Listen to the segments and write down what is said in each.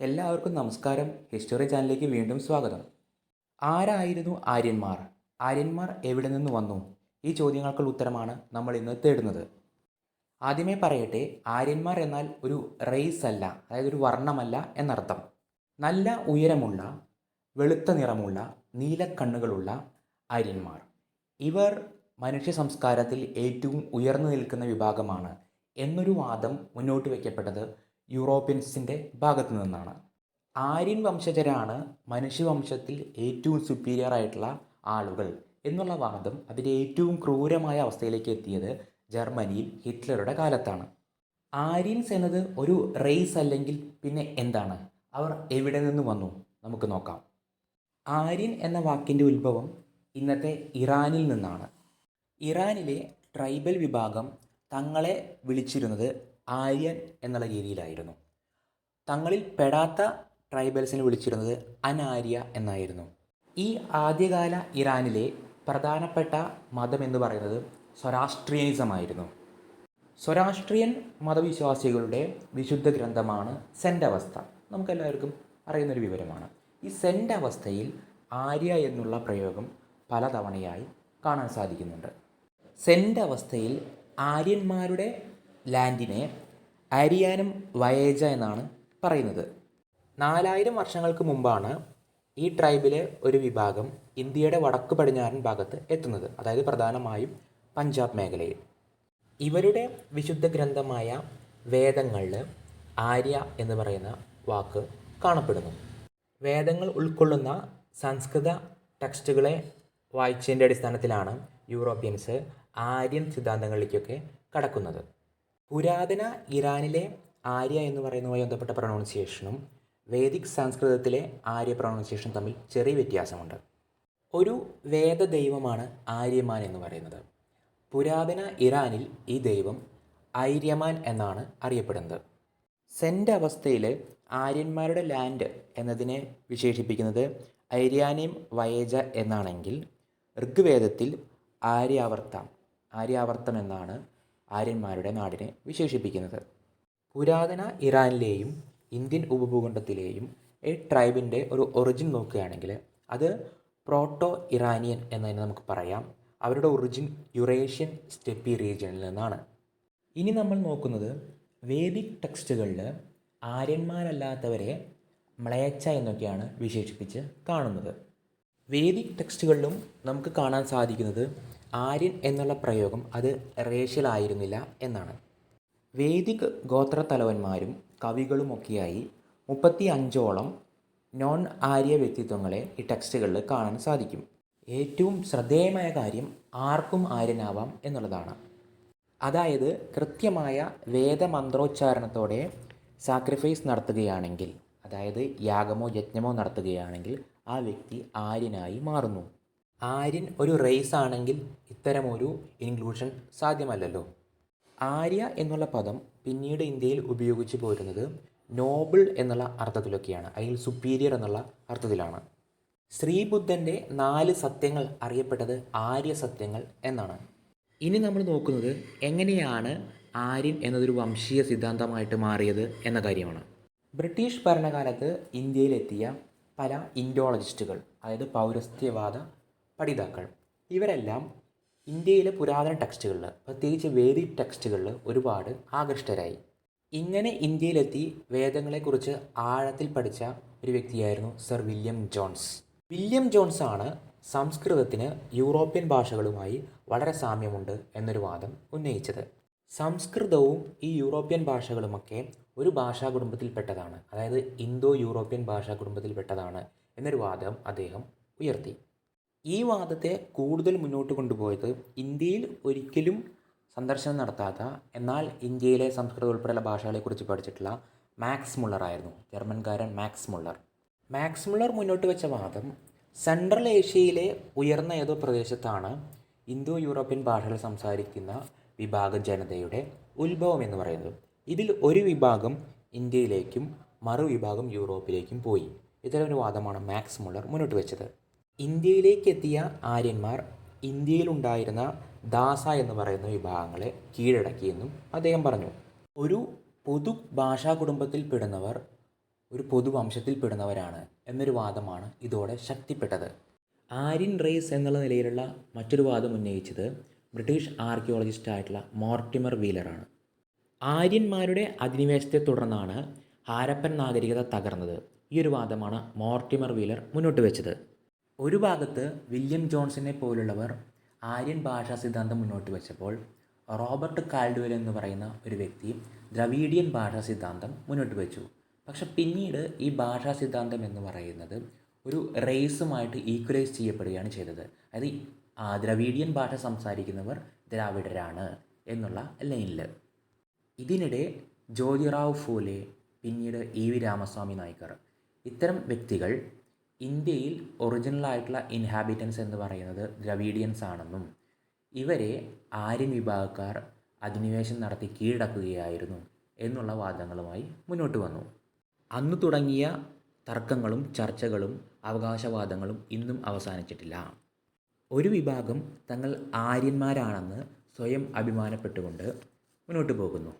എല്ലാവർക്കും നമസ്കാരം. ഹിസ്റ്ററി ചാനലിലേക്ക് വീണ്ടും സ്വാഗതം. ആരായിരുന്നു ആര്യന്മാർ? ആര്യന്മാർ എവിടെ നിന്ന് വന്നു? ഈ ചോദ്യങ്ങൾക്കുള്ള ഉത്തരമാണ് നമ്മൾ ഇന്ന് തേടുന്നത്. ആദ്യമേ പറയട്ടെ ആര്യന്മാർ എന്നാൽ ഒരു റേസ് അല്ല അതായത് ഒരു വർണമല്ല എന്നർത്ഥം. നല്ല ഉയരമുള്ള വെളുത്ത നിറമുള്ള നീലക്കണ്ണുകളുള്ള ആര്യന്മാർ. ഇവർ മനുഷ്യ സംസ്കാരത്തിൽ ഏറ്റവും ഉയർന്നു നിൽക്കുന്ന വിഭാഗമാണ് എന്നൊരു വാദം മുന്നോട്ട് വയ്ക്കപ്പെട്ടത് യൂറോപ്യൻസിന്റെ ഭാഗത്തു നിന്നാണ്. ആര്യൻ വംശജരാണ് മനുഷ്യവംശത്തിൽ ഏറ്റവും സുപ്പീരിയർ ആയിട്ടുള്ള ആളുകൾ എന്നുള്ള വാദം അതിന്റെ ഏറ്റവും ക്രൂരമായ അവസ്ഥയിലേക്ക് എത്തിയത് ജർമ്മനിയിൽ ഹിറ്റ്ലറുടെ കാലത്താണ്. ആര്യൻസ് എന്നത് ഒരു റേസ് അല്ലെങ്കിൽ പിന്നെ എന്താണ്? അവർ എവിടെ നിന്ന് വന്നു? നമുക്ക് നോക്കാം. ആര്യൻ എന്ന വാക്കിന്റെ ഉത്ഭവം ഇന്നത്തെ ഇറാനിൽ നിന്നാണ്. ഇറാനിലെ ട്രൈബൽ വിഭാഗം തങ്ങളെ വിളിച്ചിരുന്നത് ആര്യൻ എന്നുള്ള രീതിയിലായിരുന്നു. തങ്ങളിൽ പെടാത്ത ട്രൈബൽസിനെ വിളിച്ചിരുന്നത് അനാര്യ എന്നായിരുന്നു. ഈ ആദ്യകാല ഇറാനിലെ പ്രധാനപ്പെട്ട മതം എന്ന് പറയുന്നത് സ്വരാഷ്ട്രിയനിസം ആയിരുന്നു. സ്വരാഷ്ട്രിയൻ മതവിശ്വാസികളുടെ വിശുദ്ധ ഗ്രന്ഥമാണ് സെന്റ് അവസ്ഥ നമുക്കെല്ലാവർക്കും അറിയുന്നൊരു വിവരമാണ്. ഈ സെന്റ് അവസ്ഥയിൽ ആര്യ എന്നുള്ള പ്രയോഗം പലതവണയായി കാണാൻ സാധിക്കുന്നുണ്ട്. സെന്റ് അവസ്ഥയിൽ ആര്യന്മാരുടെ ലാൻഡിനെ അരിയാനും വയേജ എന്നാണ് പറയുന്നത്. നാലായിരം വർഷങ്ങൾക്ക് മുമ്പാണ് ഈ ട്രൈബിലെ ഒരു വിഭാഗം ഇന്ത്യയുടെ വടക്ക് പടിഞ്ഞാറൻ ഭാഗത്ത് എത്തുന്നത് അതായത് പ്രധാനമായും പഞ്ചാബ് മേഖലയിൽ. ഇവരുടെ വിശുദ്ധ ഗ്രന്ഥമായ വേദങ്ങളിൽ ആര്യ എന്ന് പറയുന്ന വാക്ക് കാണപ്പെടുന്നു. വേദങ്ങൾ ഉൾക്കൊള്ളുന്ന സംസ്കൃത ടെക്സ്റ്റുകളെ വായിച്ചതിന്റെ അടിസ്ഥാനത്തിലാണ് യൂറോപ്യൻസ് ആര്യൻ സിദ്ധാന്തങ്ങളിലേക്കൊക്കെ കടക്കുന്നത്. പുരാതന ഇറാനിലെ ആര്യ എന്ന് പറയുന്നതുമായി ബന്ധപ്പെട്ട പ്രൊണൗൺസിയേഷനും വേദിക് സംസ്കൃതത്തിലെ ആര്യ പ്രൊണൗൺസിയേഷൻ തമ്മിൽ ചെറിയ വ്യത്യാസമുണ്ട്. ഒരു വേദ ദൈവമാണ് ആര്യമാൻ എന്ന് പറയുന്നത്. പുരാതന ഇറാനിൽ ഈ ദൈവം ഐര്യമാൻ എന്നാണ് അറിയപ്പെടുന്നത്. സെന്റ് അവസ്ഥയിൽ ആര്യന്മാരുടെ ലാൻഡ് എന്നതിനെ വിശേഷിപ്പിക്കുന്നത് ഐര്യാനിയം വയേജ എന്നാണെങ്കിൽ ഋഗ്വേദത്തിൽ ആര്യാവർത്തം ആര്യാവർത്തം എന്നാണ് ആര്യന്മാരുടെ നാടിനെ വിശേഷിപ്പിക്കുന്നത്. പുരാതന ഇറാനിലെയും ഇന്ത്യൻ ഉപഭൂഖണ്ഡത്തിലെയും ഈ ട്രൈബിന്റെ ഒരു ഒറിജിൻ നോക്കുകയാണെങ്കിൽ അത് പ്രോട്ടോ ഇറാനിയൻ എന്നതിന് നമുക്ക് പറയാം. അവരുടെ ഒറിജിൻ യുറേഷ്യൻ സ്റ്റെപ്പി റീജിയനിൽ നിന്നാണ്. ഇനി നമ്മൾ നോക്കുന്നത് വേദിക് ടെക്സ്റ്റുകളിൽ ആര്യന്മാരല്ലാത്തവരെ മ്ലേച്ഛ എന്നൊക്കെയാണ് വിശേഷിപ്പിച്ച് കാണുന്നത്. വേദിക് ടെക്സ്റ്റുകളിലും നമുക്ക് കാണാൻ സാധിക്കുന്നത് ആര്യൻ എന്നുള്ള പ്രയോഗം അത് റേഷ്യലായിരുന്നില്ല എന്നാണ്. വേദിക് ഗോത്രത്തലവന്മാരും കവികളുമൊക്കെയായി മുപ്പത്തി അഞ്ചോളം നോൺ ആര്യ വ്യക്തിത്വങ്ങളെ ഈ ടെക്സ്റ്റുകളിൽ കാണാൻ സാധിക്കും. ഏറ്റവും ശ്രദ്ധേയമായ കാര്യം ആർക്കും ആര്യനാവാം എന്നുള്ളതാണ്. അതായത് കൃത്യമായ വേദമന്ത്രോച്ചാരണത്തോടെ സാക്രിഫൈസ് നടത്തുകയാണെങ്കിൽ അതായത് യാഗമോ യജ്ഞമോ നടത്തുകയാണെങ്കിൽ ആ വ്യക്തി ആര്യനായി മാറുന്നു. ആര്യൻ ഒരു റേസ് ആണെങ്കിൽ ഇത്തരമൊരു ഇൻക്ലൂഷൻ സാധ്യമല്ലല്ലോ. ആര്യ എന്നുള്ള പദം പിന്നീട് ഇന്ത്യയിൽ ഉപയോഗിച്ചു പോരുന്നത് നോബിൾ എന്നുള്ള അർത്ഥത്തിലൊക്കെയാണ് അല്ലെങ്കിൽ സുപ്പീരിയർ എന്നുള്ള അർത്ഥത്തിലാണ്. ശ്രീബുദ്ധന്റെ നാല് സത്യങ്ങൾ അറിയപ്പെട്ടത് ആര്യ സത്യങ്ങൾ എന്നാണ്. ഇനി നമ്മൾ നോക്കുന്നത് എങ്ങനെയാണ് ആര്യൻ എന്നതൊരു വംശീയ സിദ്ധാന്തമായിട്ട് മാറിയത് എന്ന കാര്യമാണ്. ബ്രിട്ടീഷ് ഭരണകാലത്ത് ഇന്ത്യയിലെത്തിയ പല ഇൻഡോളജിസ്റ്റുകൾ അതായത് പൗരസ്ത്യവാദ പഠിതാക്കൾ. ഇവരെല്ലാം ഇന്ത്യയിലെ പുരാതന ടെക്സ്റ്റുകളിൽ പ്രത്യേകിച്ച് വേദിക് ടെക്സ്റ്റുകളിൽ ഒരുപാട് ആകൃഷ്ടരായി. ഇങ്ങനെ ഇന്ത്യയിലെത്തി വേദങ്ങളെക്കുറിച്ച് ആഴത്തിൽ പഠിച്ച ഒരു വ്യക്തിയായിരുന്നു sir William Jones. William Jones ആണ് സംസ്കൃതത്തിന് യൂറോപ്യൻ ഭാഷകളുമായി വളരെ സാമ്യമുണ്ട് എന്നൊരു വാദം ഉന്നയിച്ചത്. സംസ്കൃതവും ഈ യൂറോപ്യൻ ഭാഷകളുമൊക്കെ ഒരു ഭാഷാ കുടുംബത്തിൽപ്പെട്ടതാണ് അതായത് ഇന്തോ യൂറോപ്യൻ ഭാഷാ കുടുംബത്തിൽപ്പെട്ടതാണ് എന്നൊരു വാദം അദ്ദേഹം ഉയർത്തി. ഈ വാദത്തെ കൂടുതൽ മുന്നോട്ട് കൊണ്ടുപോയത് ഇന്ത്യയിൽ ഒരിക്കലും സന്ദർശനം നടത്താത്ത എന്നാൽ ഇന്ത്യയിലെ സംസ്കൃതം ഉൾപ്പെടെയുള്ള ഭാഷകളെക്കുറിച്ച് പഠിച്ചിട്ടുള്ള മാക്സ് മുള്ളർ ആയിരുന്നു ജർമ്മൻകാരൻ മാക്സ് മുള്ളർ. മാക്സ് മുള്ളർ മുന്നോട്ട് വെച്ച വാദം സെൻട്രൽ ഏഷ്യയിലെ ഉയർന്ന ഏതോ പ്രദേശത്താണ് ഇന്തോ യൂറോപ്യൻ ഭാഷകൾ സംസാരിക്കുന്ന വിഭാഗ ജനതയുടെ ഉത്ഭവം എന്ന് പറയുന്നത്. ഇതിൽ ഒരു വിഭാഗം ഇന്ത്യയിലേക്കും മറുവിഭാഗം യൂറോപ്പിലേക്കും പോയി. ഇത്തരം ഒരു വാദമാണ് മാക്സ് മുള്ളർ മുന്നോട്ട് വെച്ചത്. ഇന്ത്യയിലേക്ക് എത്തിയ ആര്യന്മാർ ഇന്ത്യയിലുണ്ടായിരുന്ന ദാസ എന്ന് പറയുന്ന വിഭാഗങ്ങളെ കീഴടക്കിയെന്നും അദ്ദേഹം പറഞ്ഞു. ഒരു പൊതു ഭാഷാ കുടുംബത്തിൽ പെടുന്നവർ ഒരു പൊതുവംശത്തിൽപ്പെടുന്നവരാണ് എന്നൊരു വാദമാണ് ഇതോടെ ശക്തിപ്പെട്ടത്. ആര്യൻ റേസ് എന്നുള്ള നിലയിലുള്ള മറ്റൊരു വാദം ഉന്നയിച്ചത് ബ്രിട്ടീഷ് ആർക്കിയോളജിസ്റ്റ് ആയിട്ടുള്ള മോർട്ടിമർ വീലറാണ്. ആര്യന്മാരുടെ അധിനിവേശത്തെ തുടർന്നാണ് ഹാരപ്പൻ നാഗരികത തകർന്നത്. ഈ ഒരു വാദമാണ് മോർട്ടിമർ വീലർ മുന്നോട്ട് വെച്ചത്. ഒരു ഭാഗത്ത് വില്യം ജോൺസിനെ പോലുള്ളവർ ആര്യൻ ഭാഷാ സിദ്ധാന്തം മുന്നോട്ട് വെച്ചപ്പോൾ റോബർട്ട് കാൽഡ്വെൽ എന്ന് പറയുന്ന ഒരു വ്യക്തി ദ്രവീഡിയൻ ഭാഷാ സിദ്ധാന്തം മുന്നോട്ട് വെച്ചു. പക്ഷെ പിന്നീട് ഈ ഭാഷാ സിദ്ധാന്തം എന്ന് പറയുന്നത് ഒരു റേസുമായിട്ട് ഈക്വലൈസ് ചെയ്യപ്പെടുകയാണ് ചെയ്തത്. അതായത് ദ്രവീഡിയൻ ഭാഷ സംസാരിക്കുന്നവർ ദ്രാവിഡരാണ് എന്നുള്ള ലൈനിൽ. ഇതിനിടെ ജ്യോതിറാവ് ഫൂലെ പിന്നീട് ഇ വി രാമസ്വാമി നായ്ക്കർ ഇത്തരം വ്യക്തികൾ ഇന്ത്യയിൽ ഒറിജിനൽ ആയിട്ടുള്ള ഇൻഹാബിറ്റൻസ് എന്ന് പറയുന്നത് ദ്രവീഡിയൻസ് ആണെന്നും ഇവരെ ആര്യൻ വിഭാഗക്കാർ അധിനിവേശം നടത്തി കീഴടക്കുകയായിരുന്നു എന്നുള്ള വാദങ്ങളുമായി മുന്നോട്ട് വന്നു. അന്ന് തുടങ്ങിയ തർക്കങ്ങളും ചർച്ചകളും അവകാശവാദങ്ങളും ഇന്നും അവസാനിച്ചിട്ടില്ല. ഒരു വിഭാഗം തങ്ങൾ ആര്യന്മാരാണെന്ന് സ്വയം അഭിമാനപ്പെട്ടുകൊണ്ട് മുന്നോട്ട് പോകുന്നു.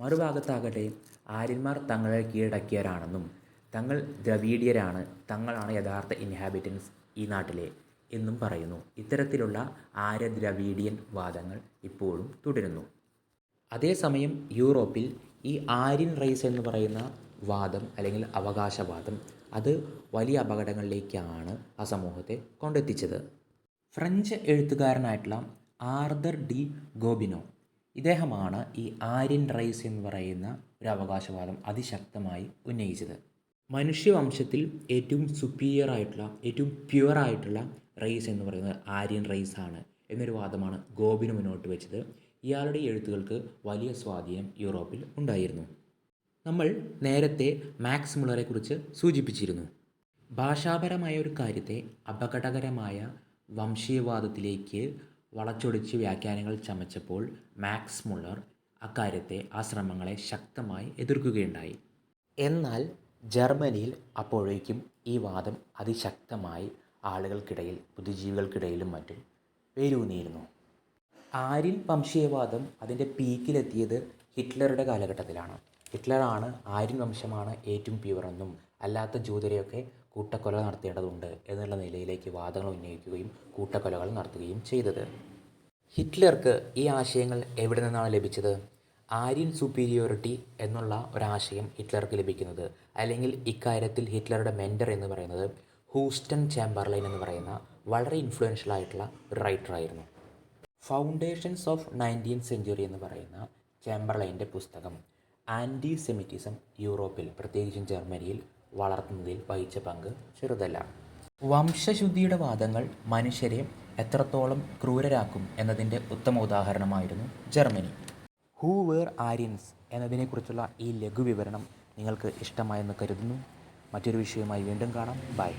മറുഭാഗത്താകട്ടെ ആര്യന്മാർ തങ്ങളെ കീഴടക്കിയവരാണെന്നും തങ്ങൾ ദ്രവീഡിയരാണ്. തങ്ങളാണ് യഥാർത്ഥ ഇൻഹാബിറ്റൻസ് ഈ നാട്ടിലെ എന്നും പറയുന്നു. ഇത്തരത്തിലുള്ള ആര്യ ദ്രവീഡിയൻ വാദങ്ങൾ ഇപ്പോഴും തുടരുന്നു. അതേസമയം യൂറോപ്പിൽ ഈ ആര്യൻ റൈസ് എന്ന് പറയുന്ന വാദം അല്ലെങ്കിൽ അവകാശവാദം അത് വലിയ അപകടങ്ങളിലേക്കാണ് ആ സമൂഹത്തെ കൊണ്ടെത്തിച്ചത്. ഫ്രഞ്ച് എഴുത്തുകാരനായിട്ടുള്ള ആർദർ ഡി ഗോബിനോ ഇദ്ദേഹമാണ് ഈ ആര്യൻ റൈസ് എന്ന് പറയുന്ന ഒരു അവകാശവാദം അതിശക്തമായി ഉന്നയിച്ചത്. മനുഷ്യവംശത്തിൽ ഏറ്റവും സുപ്പീരിയർ ആയിട്ടുള്ള ഏറ്റവും പ്യുവർ ആയിട്ടുള്ള റൈസ് എന്ന് പറയുന്നത് ആര്യൻ റൈസ് ആണ് എന്നൊരു വാദമാണ് ഗോപിന് മുന്നോട്ട് വെച്ചത്. ഇയാളുടെ എഴുത്തുകൾക്ക് വലിയ സ്വാധീനം യൂറോപ്പിൽ ഉണ്ടായിരുന്നു. നമ്മൾ നേരത്തെ മാക്സ് മുള്ളറെ കുറിച്ച് സൂചിപ്പിച്ചിരുന്നു. ഭാഷാപരമായ ഒരു കാര്യത്തെ അപകടകരമായ വംശീയവാദത്തിലേക്ക് വളച്ചൊടിച്ച് വ്യാഖ്യാനങ്ങൾ ചമച്ചപ്പോൾ മാക്സ് മുള്ളർ അക്കാര്യത്തെ ആ ശ്രമങ്ങളെ ശക്തമായി എതിർക്കുകയുണ്ടായി. എന്നാൽ ജർമ്മനിയിൽ അപ്പോഴേക്കും ഈ വാദം അതിശക്തമായി ആളുകൾക്കിടയിൽ ബുദ്ധിജീവികൾക്കിടയിലും മറ്റും വേരൂന്നിയിരുന്നു ആര്യൻ വംശീയവാദം അതിന്റെ പീക്കിലെത്തിയത് ഹിറ്റ്ലറുടെ കാലഘട്ടത്തിലാണ്. ഹിറ്റ്ലറാണ് ആര്യൻ വംശമാണ് ഏറ്റവും പ്യുവറെന്നും അല്ലാത്ത ജൂതരെയൊക്കെ കൂട്ടക്കൊല നടത്തേണ്ടതുണ്ട് എന്നുള്ള നിലയിലേക്ക് വാദങ്ങൾ ഉന്നയിക്കുകയും കൂട്ടക്കൊലകൾ നടത്തുകയും ചെയ്തത്. ഹിറ്റ്ലർക്ക് ഈ ആശയങ്ങൾ എവിടെ നിന്നാണ് ലഭിച്ചത്? ആര്യൻ സുപ്പീരിയോറിറ്റി എന്നുള്ള ഒരാശയം ഹിറ്റ്ലർക്ക് ലഭിക്കുന്നത്. അല്ലെങ്കിൽ ഇക്കാര്യത്തിൽ ഹിറ്റ്ലറുടെ മെന്റർ എന്ന് പറയുന്നത് ഹൂസ്റ്റൺ ചാമ്പർലൈൻ എന്ന് പറയുന്ന വളരെ ഇൻഫ്ലുവൻഷ്യൽ ആയിട്ടുള്ള ഒരു റൈറ്റർ ആയിരുന്നു. ഫൗണ്ടേഷൻസ് ഓഫ് നയന്റീൻ സെഞ്ചുറി എന്ന് പറയുന്ന ചാമ്പർലൈന്റെ പുസ്തകം ആന്റി സെമിറ്റിസം യൂറോപ്പിൽ പ്രത്യേകിച്ചും ജർമ്മനിയിൽ വളർത്തുന്നതിൽ വഹിച്ച പങ്ക് ചെറുതല്ല. വംശശുദ്ധിയുടെ വാദങ്ങൾ മനുഷ്യരെ എത്രത്തോളം ക്രൂരരാക്കും എന്നതിന്റെ ഉത്തമ ഉദാഹരണമായിരുന്നു ജർമ്മനി. ഹൂ വേർ ആര്യൻസ് എന്നതിനെക്കുറിച്ചുള്ള ഈ ലഘുവിവരണം നിങ്ങൾക്ക് ഇഷ്ടമായെന്ന് കരുതുന്നു. മറ്റൊരു വിഷയവുമായി വീണ്ടും കാണാം. ബൈ